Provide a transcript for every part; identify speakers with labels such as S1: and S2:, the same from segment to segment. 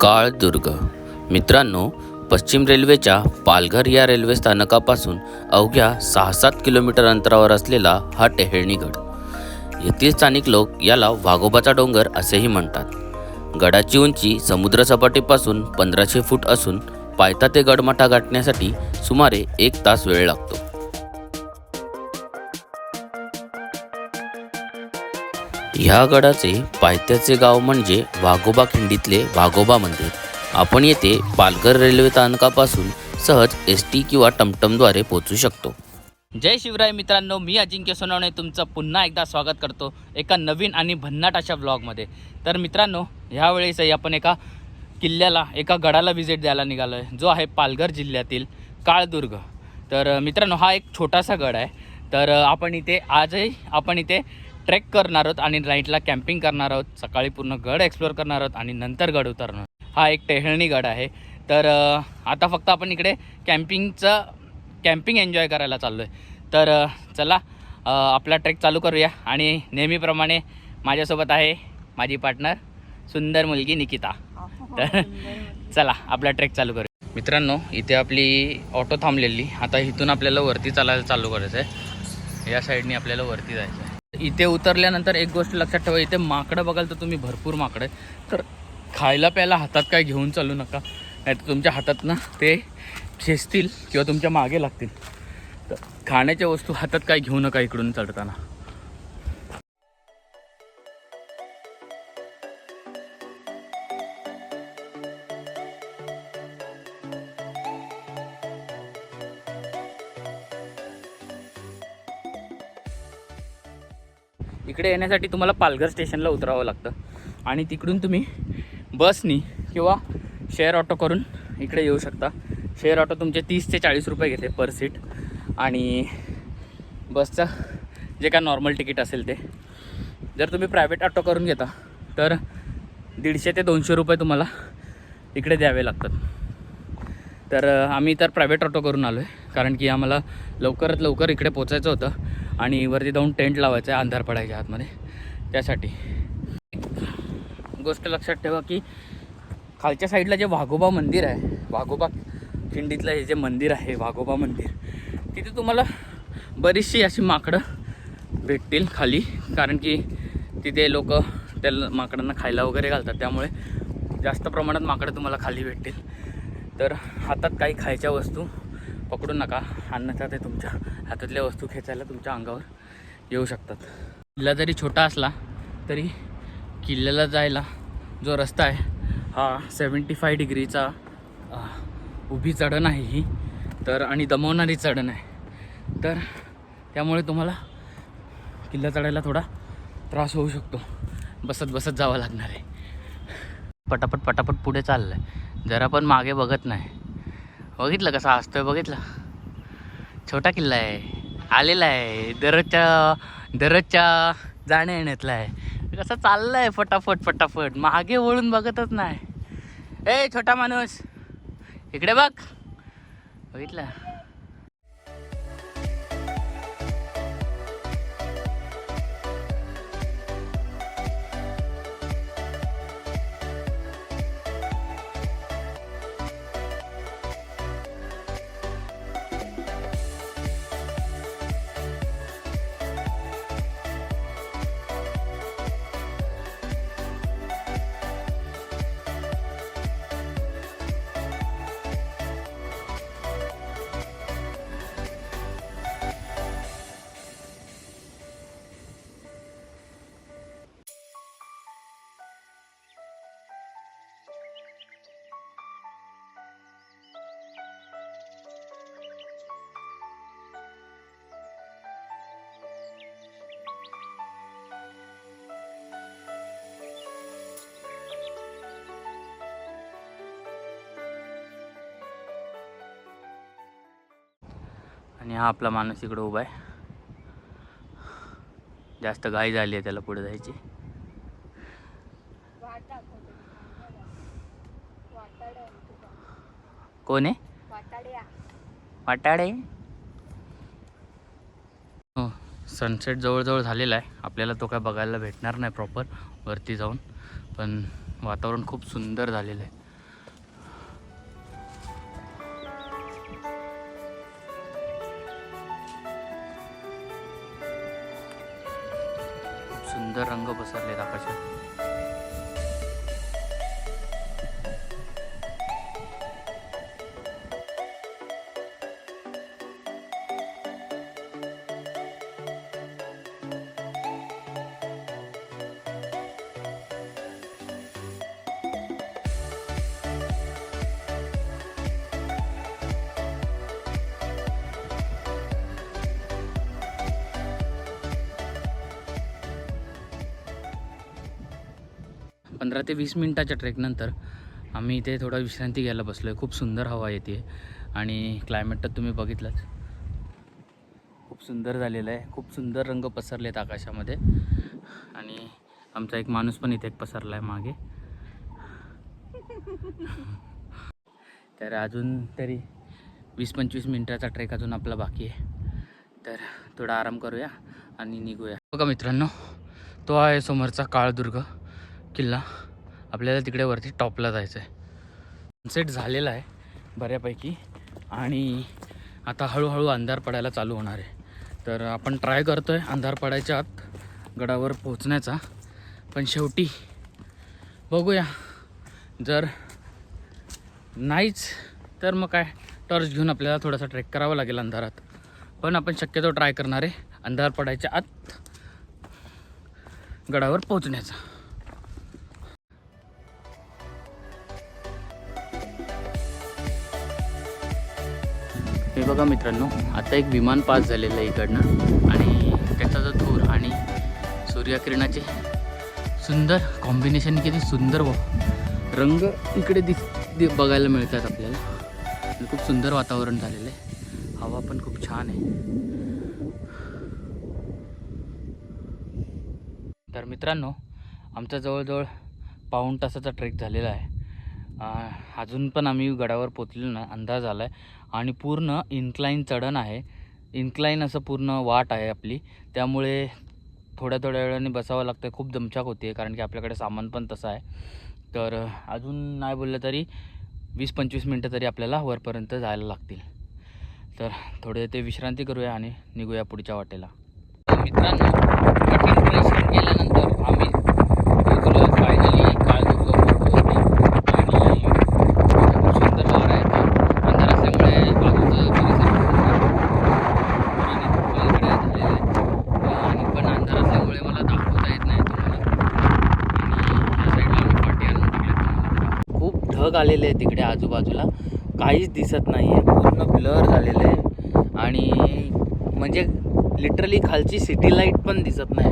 S1: काळदुर्ग मित्रांनो पश्चिम रेल्वेच्या पालघर या रेल्वे स्थानकापासून अवघ्या सहा सात किलोमीटर अंतरावर असलेला हा टेहेळणीगड येथील स्थानिक लोक याला वाघोबाचा डोंगर असेही म्हणतात. गडाची उंची समुद्रसपाटीपासून पंधराशे फूट असून पायथा ते गडमाथा गाठण्यासाठी सुमारे एक तास वेळ लागतो. ह्या गडाचे पायथ्याचे गाव म्हणजे वाघोबा खिंडीतले वाघोबा मंदिर. आपण येथे पालघर रेल्वे स्थानकापासून सहज एस टी किंवा टमटमद्वारे पोहोचू शकतो.
S2: जय शिवराय मित्रांनो मी अजिंक्य सोनवणे तुमचं पुन्हा एकदा स्वागत करतो एका नवीन आणि भन्नाट अशा ब्लॉगमध्ये तर मित्रांनो ह्यावेळेसही आपण एका किल्ल्याला एका गडाला व्हिजिट द्यायला निघालो आहे जो आहे पालघर जिल्ह्यातील काळदुर्ग. तर मित्रांनो हा एक छोटासा गड आहे. तर आपण इथे आजही आपण इथे ट्रेक करणार आहोत आणि नाईटला कॅम्पिंग करणार आहोत. सकाळी पूर्ण गड एक्सप्लोअर करणार आहोत आणि नंतर गड उतरणार हा एक टेहळणी गड आहे. तर आता फक्त आपण इकडे कॅम्पिंगचं कॅम्पिंग एन्जॉय करायला चाललो आहे तर चला आपला ट्रेक चालू करूया. आणि नेहमीप्रमाणे माझ्यासोबत आहे माझी पार्टनर सुंदर मुलगी निकिता. तर चला आपला ट्रेक चालू करूया. मित्रांनो इथे आपली ऑटो थांबलेली. आता इथून आपल्याला वरती चालायला चालू करायचं आहे या साईडनी आपल्याला वरती जायचं आहे इथे उतरल्यानंतर एक गोष्ट लक्षात ठेवा इथे माकडं बघाल तर तुम्ही भरपूर माकडं आहे तर खायला प्यायला हातात काय घेऊन चालू नका. नाही तर तुमच्या हातात ना ते खेचतील किंवा तुमच्या मागे लागतील. तर खाण्याच्या वस्तू हातात काय घेऊ नका इकडून चढताना. इकडे येण्यासाठी तुम्हाला पालघर स्टेशनला उतरावं लागतं. आणि तिकडून तुम्ही बसनी किंवा शेअर ऑटो करून इकडे येऊ शकता. शेअर ऑटो तुमचे तीस ते चाळीस रुपये घेते पर सीट. आणि बसचं जे काय नॉर्मल तिकीट असेल ते. जर तुम्ही प्रायव्हेट ऑटो करून घेता तर दीडशे ते दोनशे रुपये तुम्हाला इकडे द्यावे लागतात. तर आम्ही तर प्रायव्हेट ऑटो करून आलो आहे कारण की आम्हाला लवकरात लवकर इकडे पोचायचं होतं आणि वरती जाऊन टेंट लावायचं आहे अंधार पडायच्या आतमध्ये. त्यासाठी. गोष्ट लक्षात ठेवा की खालच्या साईडला जे वाघोबा मंदिर आहे वाघोबा खिंडीतलं हे जे मंदिर आहे वाघोबा मंदिर तिथे तुम्हाला बरीचशी अशी माकडं भेटतील खाली. कारण की तिथे लोक त्या माकडांना खायला वगैरे घालतात. त्यामुळे जास्त प्रमाणात माकडं तुम्हाला खाली भेटतील. तर हातात काही खायच्या वस्तू पकडू नका अन्यथा ते तुमच्या हातातल्या वस्तू खेचायला तुमच्या अंगावर येऊ शकतात. किल्ला जरी छोटा असला तरी किल्ल्याला जायला जो रस्ता आहे हा सेवन्टी फाय डिग्रीचा उभी चढण आहे ही. तर आणि दमवणारी चढण आहे. तर त्यामुळे तुम्हाला किल्ला चढायला थोडा त्रास होऊ शकतो. बसत बसत जावं लागणार आहे. पटापट पटापट पुढे चाललं आहे जरा पण मागे बघत नाही. बघितलं कसा असतोय बघितलं. छोटा किल्ला आहे. आलेला आहे. दररोजच्या दररोजच्या जाण्या येण्यातला आहे. कसं चाललं आहे फटाफट फटाफट. मागे वळून बघतच नाही. ए छोटा माणूस. इकडे बघ. बघितलं? आणि हा आपला माणूस इकडं उभा आहे. जास्त घाई झाली आहे त्याला पुढे जायची. कोण आहे? वाटाडे. हो सनसेट जवळजवळ झालेला आहे. आपल्याला तो काय बघायला भेटणार नाही प्रॉपर वरती जाऊन. पण वातावरण खूप सुंदर झालेलं आहे. पंधरा ते वीस मिनटाच्या ट्रेकनंतर आम्ही इथे थोडा विश्रांती घ्यायला बसलो आहे खूप सुंदर हवा येते आणि क्लायमेट तर तुम्ही बघितलंच. खूप सुंदर झालेलं आहे. खूप सुंदर रंग पसरले आहेत आकाशामध्ये. आणि आमचा एक माणूस पण इथे एक पसरला आहे मागे. तर अजून तरी वीस पंचवीस मिनटाचा ट्रेक अजून आपला बाकी आहे. तर थोडा आराम करूया आणि निघूया. बघा मित्रांनो तो आहे समोरचा काळदुर्ग. किल्ला आपल्याला तिकडे वरती टॉपला जायचं आहे सनसेट झालेला आहे बऱ्यापैकी आणि आता हळूहळू अंधार पडायला चालू होणार आहे. तर आपण ट्राय करतो आहे अंधार पडायच्या आत गडावर पोहोचण्याचा. पण शेवटी बघूया. जर नाहीच तर मग काय? टॉर्च घेऊन आपल्याला थोडासा ट्रेक करावा लागेल अंधारात. पण आपण शक्यतो ट्राय करणार आहे अंधार पडायच्या आत गडावर पोहोचण्याचा. बघा मित्रांनो आता एक विमान पास झालेलं आहे इकडनं. आणि त्याचा जो धूर आणि सूर्यकिरणाचे सुंदर कॉम्बिनेशन किती सुंदर व रंग इकडे दिस दि- बघायला मिळतात आपल्याला. खूप सुंदर वातावरण झालेलं आहे. हवा पण खूप छान आहे. तर मित्रांनो आमचा जवळजवळ पाऊण तासाचा ट्रेक झालेला आहे. अजून पण आम्ही गडावर पोचलेलो ना अंदाज आला आहे आणि पूर्ण इन्क्लाईन चढण आहे. इन्क्लाईन असं पूर्ण वाट आहे आपली. त्यामुळे थोड्या थोड्या वेळाने बसावं लागतं खूप दमछाक होते कारण की आपल्याकडे सामान पण तसं आहे. तर अजून नाही बोललं तरी वीस पंचवीस मिनटं तरी आपल्याला वरपर्यंत जायला लागतील. तर थोडे ते विश्रांती करूया आणि निघूया पुढच्या वाटेला. मित्रांनो कठीण परिश्रम केल्यानंतर आम्ही पोहोचलो फायनली काळदुर्ग पोहोचलो आणि आता खूप सुंदर वारा येतो अंधार असल्यामुळे बाजूचं परिसर आणि पलीकडे झालेलं आहे आणि पण अंधार असल्यामुळे मला दाखवता येत नाही तुम्हाला आणि या साईडला आम्ही पाठी आणून टाकले तुम्हाला खूप ढग आलेले आहे तिकडे आजूबाजूला. काहीच दिसत नाही आहे पूर्ण ब्लर झालेलं आहे. आणि म्हणजे लिटरली खालची सिटी लाइट पण दिसत नाही.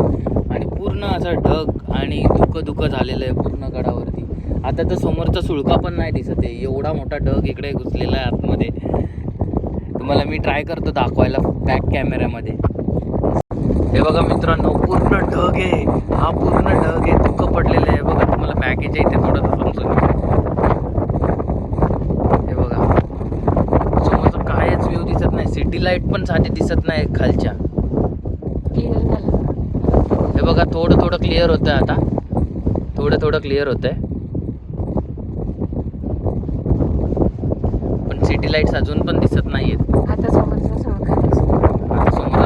S2: आणि पूर्ण असं ढग आणि धुकं धुकं झालेलं आहे पूर्ण गडावरती. आता तर समोरचा सुळका पण नाही दिसत आहे. एवढा मोठा ढग इकडे घुसलेला आहे आतमध्ये. तुम्हाला मी ट्राय करतो दाखवायला बॅक कॅमेऱ्यामध्ये हे बघा मित्रांनो पूर्ण ढग आहे. हा पूर्ण ढग आहे. धुकं पडलेलं आहे. बघा तुम्हाला बॅगेच्या इथे थोडंसं समजून हे बघा समोरचं कायच व्ह्यू दिसत नाही सिटी लाइट पण साधी दिसत नाही खालच्या. हे बघा थोडं थोडं क्लिअर होतं आता. थोडं थोडं क्लिअर होतंय. पण सिटी लाईट्स अजून पण दिसत नाहीयेत.
S3: आता समोरचा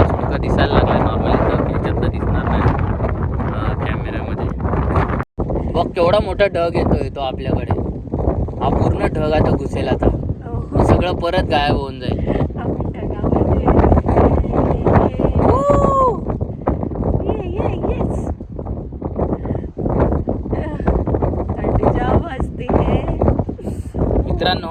S3: सुळका
S2: दिसायला नॉर्मली तर दिसणार नाही कॅमेऱ्यामध्ये बघ केवढा मोठा ढग येतोय तो आपल्याकडे. हा पूर्ण ढग आता घुसेल आता. सगळं परत गायब होऊन जाईल
S3: आम्ही ढगामध्ये ये ये येस थंडी जाम वाजते
S2: मित्रांनो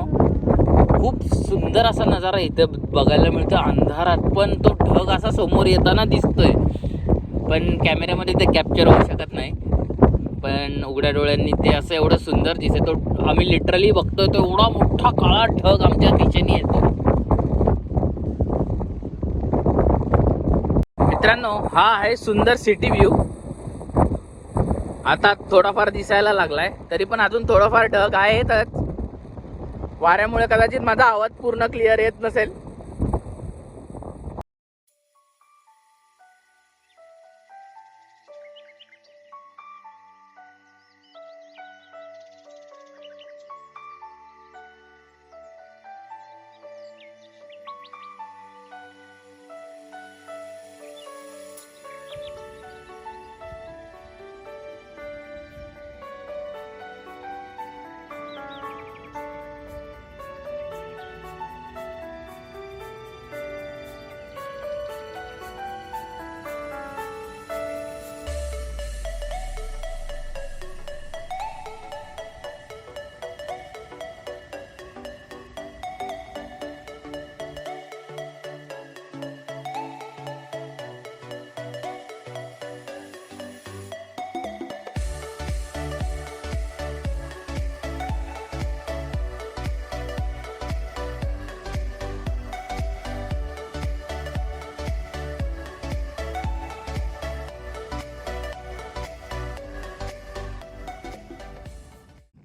S2: खूप सुंदर असा नजारा इथं बघायला मिळतो. अंधारात पण तो ढग असा समोर येताना दिसतोय. पण कॅमेऱ्यामध्ये ते कॅप्चर होऊ शकत नाही. पण उघड्या डोळ्यांनी ते असं एवढं सुंदर दिसते तो आम्ही लिटरली बघतोय तो एवढा मोठा काळा ढग आमच्या दिशेने येतो. मित्रांनो हा आहे सुंदर सिटी व्ह्यू आता थोडाफार दिसायला लागलाय. तरी पण अजून थोडाफार ढग आहेतच वाऱ्यामुळे कदाचित माझा आवाज पूर्ण क्लिअर येत नसेल.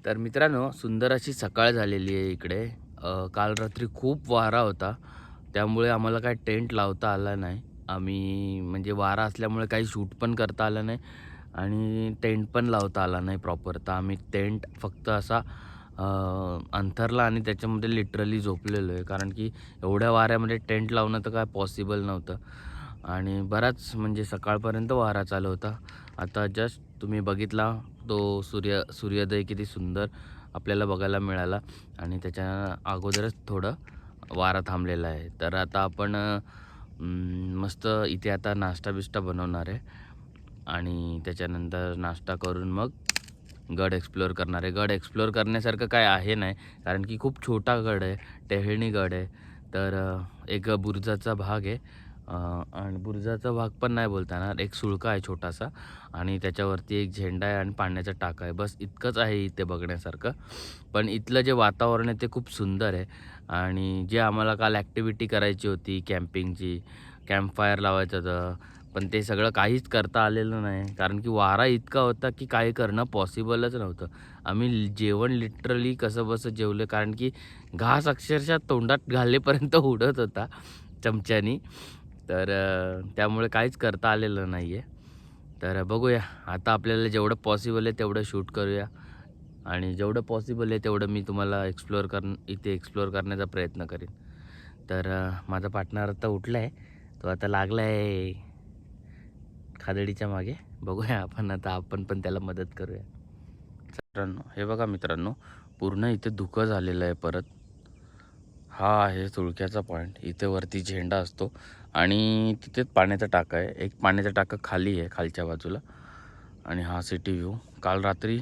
S2: तर मित्रांनो सुंदर अशी सकाळ झालेली आहे इकडे. काल रात्री खूप वारा होता. त्यामुळे आम्हाला काय टेंट लावता आला नाही. आम्ही म्हणजे वारा असल्यामुळे काही शूट पण करता आलं नाही आणि टेंट पण लावता आला नाही प्रॉपर. तर आम्ही टेंट फक्त असा अंथरला आणि त्याच्यामध्ये लिटरली झोपलेलो आहे. कारण की एवढ्या वाऱ्यामध्ये टेंट लावणं तर काय पॉसिबल नव्हतं. आणि बराच म्हणजे सकाळपर्यंत वारा चालू होता. आता जस्ट तुम्ही बघितला तो सूर्य सूर्योदय किती सुंदर आपल्याला बघायला मिळाला आणि त्याच्या अगोदरच थोडं वारा थांबलेला आहे. तर आता आपण मस्त इथे आता नाश्ता बिष्टा बनवणार आहे आणि त्याच्यानंतर नाश्ता करून मग गड एक्सप्लोअर करणार आहे. गड एक्सप्लोअर करण्यासारखं काय आहे नाही कारण की खूप छोटा गड आहे टेहळणी गड आहे. तर एक बुरुजाचा भाग आहे. आणि बुरुजाचा भाग पण नाही बोलता येणार एक सुळका आहे छोटासा आणि त्याच्यावरती एक झेंडा आहे आणि पाण्याचा टाका आहे. बस इतकंच आहे इथे बघण्यासारखं. पण इथलं जे वातावरण आहे ते खूप सुंदर आहे. आणि जे आम्हाला काल ॲक्टिव्हिटी करायची होती कॅम्पिंगची कॅम्पफायर लावायचं होतं पण ते सगळं काहीच करता आलेलं नाही. कारण की वारा इतका होता की काही करणं पॉसिबलच नव्हतं. आम्ही जेवण लिटरली कसं बसं जेवलं कारण की घास अक्षरशः तोंडात घालेपर्यंत उडत होता चमच्यानी. तर त्यामुळे काहीच करता आलेलं नाही आहे तर बघूया. आता आपल्याला जेवढं पॉसिबल आहे तेवढं शूट करूया. आणि जेवढं पॉसिबल आहे तेवढं मी तुम्हाला एक्सप्लोअर कर इथे एक्सप्लोअर करण्याचा प्रयत्न करेन. तर माझा पार्टनर आता उठला आहे तो आता लागला आहे खादडीच्या मागे. बघूया आपण आता आपण पण त्याला मदत करूया. मित्रांनो हे बघा मित्रांनो पूर्ण इथे धुकं झालेलं आहे परत. हा आहे तुळक्याचा पॉईंट इथे वरती झेंडा असतो आणि तिथेच पाण्याचा टाका आहे. एक पाण्याचा टाका खाली आहे खालच्या बाजूला. आणि हा सिटी व्ह्यू काल रात्री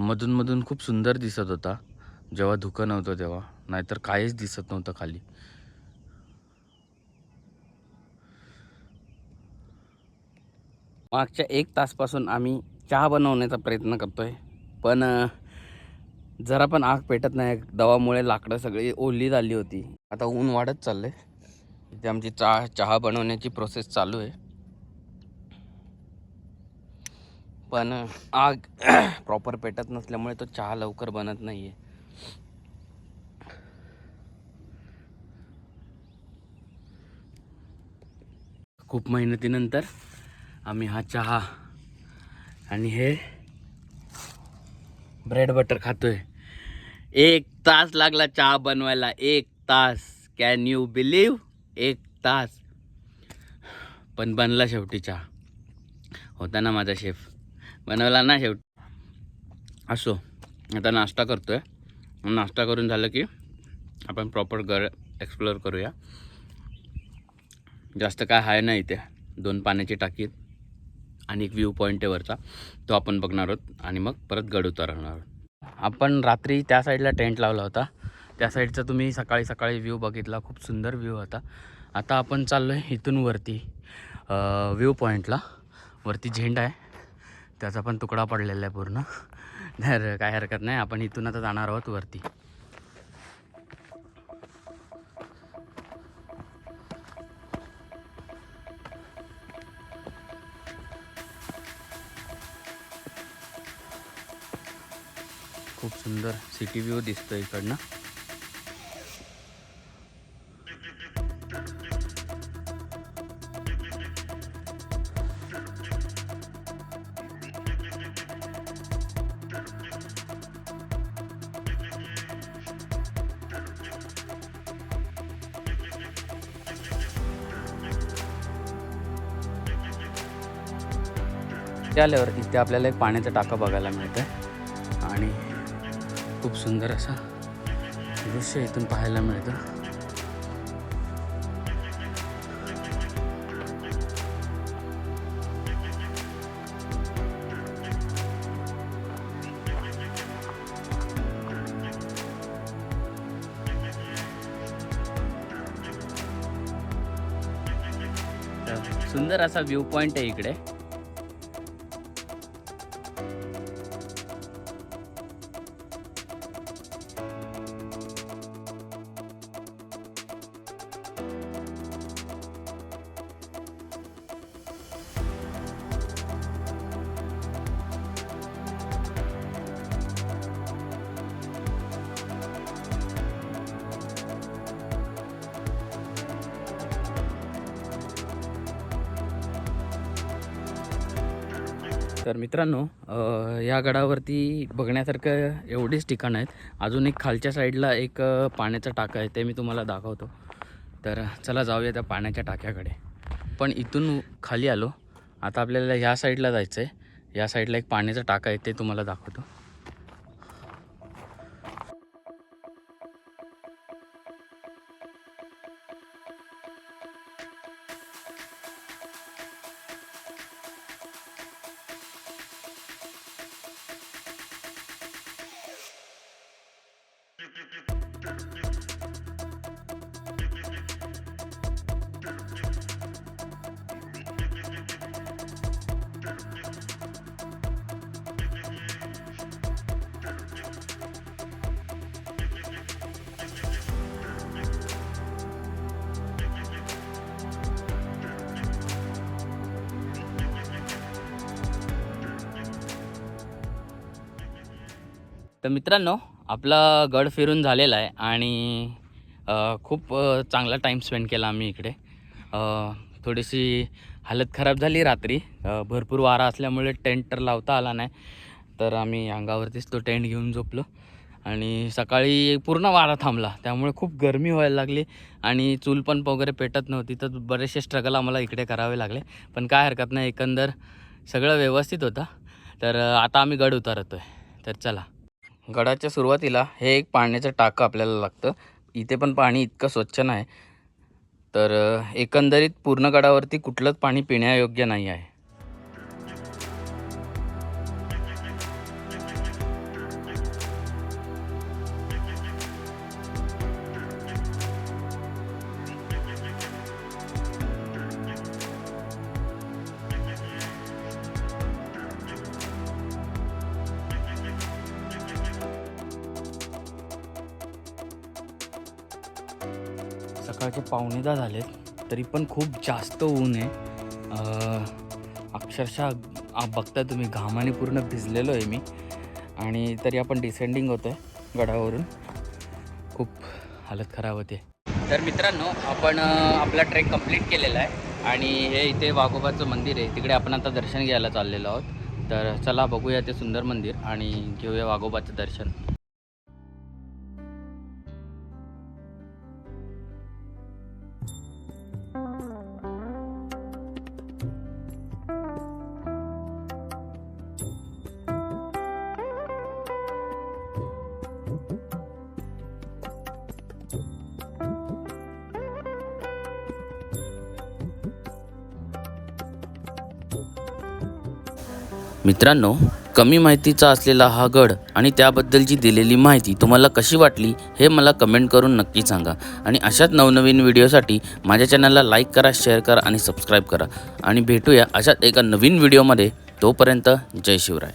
S2: मधूनमधून खूप सुंदर दिसत होता. जेव्हा धुकं नव्हतं तेव्हा. नाहीतर काहीच दिसत नव्हतं खाली. मागच्या एक तासपासून आम्ही चहा बनवण्याचा प्रयत्न करतो आहे पण जरा पण आग पेटत नाही. दवामुळे लाकडं सगळी ओली झाली होती. आता ऊन वाढत चाललंय. इथे आमची चहा चहा बनवण्याची प्रोसेस चालू आहे. पण आग प्रॉपर पेटत नसल्यामुळे तो चहा लवकर बनत नाही आहे खूप मेहनतीनंतर आम्ही हा चहा आणि हे ब्रेड बटर खातोय. एक तास लागला चहा बनवायला. एक तास. कॅन यू बिलीव एक तास. पण बनला शेवटी चहा. होता ना माझा शेफ बनवला ना शेवटी. असो. आता नाश्ता करतोय. नाश्ता करून झालं की आपण प्रॉपर घर एक्सप्लोअर करूया. जास्त काय आहे ना इथे. दोन पाण्याची टाकी आणि एक व्ह्यू पॉईंट आहे वरचा. तो आपण बघणार आहोत आणि मग परत गड उतरणार आहोत. आपण रात्री त्या साईडला टेंट लावला होता. त्या साईडचा तुम्ही सकाळी सकाळी व्ह्यू बघितला. खूप सुंदर व्ह्यू होता. आता आपण चाललो आहे इथून वरती व्ह्यू पॉईंटला वरती झेंडा आहे. त्याचा पण तुकडा पडलेला आहे पूर्ण. तर काय हरकत नाही. आपण इथून आता जाणार आहोत वरती. खूप सुंदर सिटी व्ह्यू दिसतो इकडनं. आल्यावर तिथे आपल्याला एक पाण्याचा टाका बघायला मिळतं आणि खूप सुंदर असं दृश्य इथून पाहायला मिळतं. सुंदर असा व्ह्यू पॉईंट आहे इकडे. तर मित्रांनो या गडावरती बघण्यासारखं एवढीच ठिकाणं आहेत. अजून एक खालच्या साईडला एक पाण्याचा टाका आहे ते मी तुम्हाला दाखवतो. तर चला जाऊया त्या पाण्याच्या टाक्याकडे. पण इथून खाली आलो. आता आपल्याला ह्या साईडला जायचं आहे या साईडला एक पाण्याचा टाका आहे ते तुम्हाला दाखवतो. तर मित्रांनो आपला गड फिरून झालेला आहे आणि खूप चांगला टाईम स्पेंड केला आम्ही इकडे. थोडीशी हालत खराब झाली रात्री. भरपूर वारा असल्यामुळे टेंट तर लावता आला नाही. तर आम्ही अंगावरतीच तो टेंट घेऊन झोपलो. आणि सकाळी पूर्ण वारा थांबला. त्यामुळे खूप गरमी व्हायला लागली आणि चूल पण वगैरे पेटत नव्हती. तर बरेचसे स्ट्रगल आम्हाला इकडे करावे लागले. पण काय हरकत नाही एकंदर सगळं व्यवस्थित होतं. तर आता आम्ही गड उतारतो आहे तर चला. गडाच्या सुरुवातीला हे एक पाण्याचं टाकं आपल्याला लागतं. इथे पण पाणी इतकं स्वच्छ नाही. तर एकंदरीत पूर्ण गडावरती कुठलंच पाणी पिण्यायोग्य नाही आहे. सकाळचे पावणे दहा झालेत तरी पण खूप जास्त ऊन आहे. अक्षरशः बघताय तुम्ही घामाने पूर्ण भिजलेलो आहे मी. आणि तरी आपण डिसेंडिंग होतो आहे गडावरून. खूप हालत खराब होते. तर मित्रांनो आपण आपला ट्रेक कंप्लीट केलेला आहे. आणि हे इथे वाघोबाचं मंदिर आहे. तिकडे आपण आता दर्शन घ्यायला चाललेलो आहोत. तर चला बघूया ते सुंदर मंदिर आणि घेऊया वाघोबाचं दर्शन.
S1: मित्रांनो कमी माहितीचा असलेला हा गड आणि त्याबद्दलची दिलेली माहिती तुम्हाला कशी वाटली हे मला कमेंट करून नक्की सांगा. आणि अशाच नवनवीन व्हिडिओसाठी माझ्या चॅनलला लाईक करा शेअर करा आणि सबस्क्राईब करा. आणि भेटूया अशाच एका नवीन व्हिडिओमध्ये. तोपर्यंत जय शिवराय.